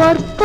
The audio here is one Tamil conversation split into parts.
What?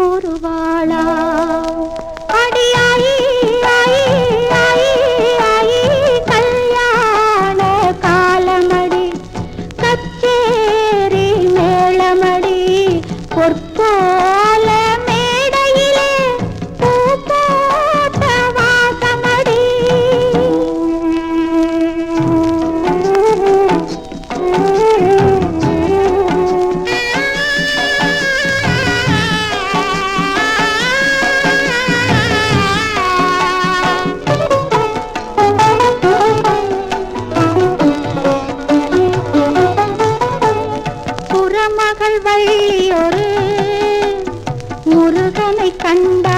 கூறுவாளா கண்ட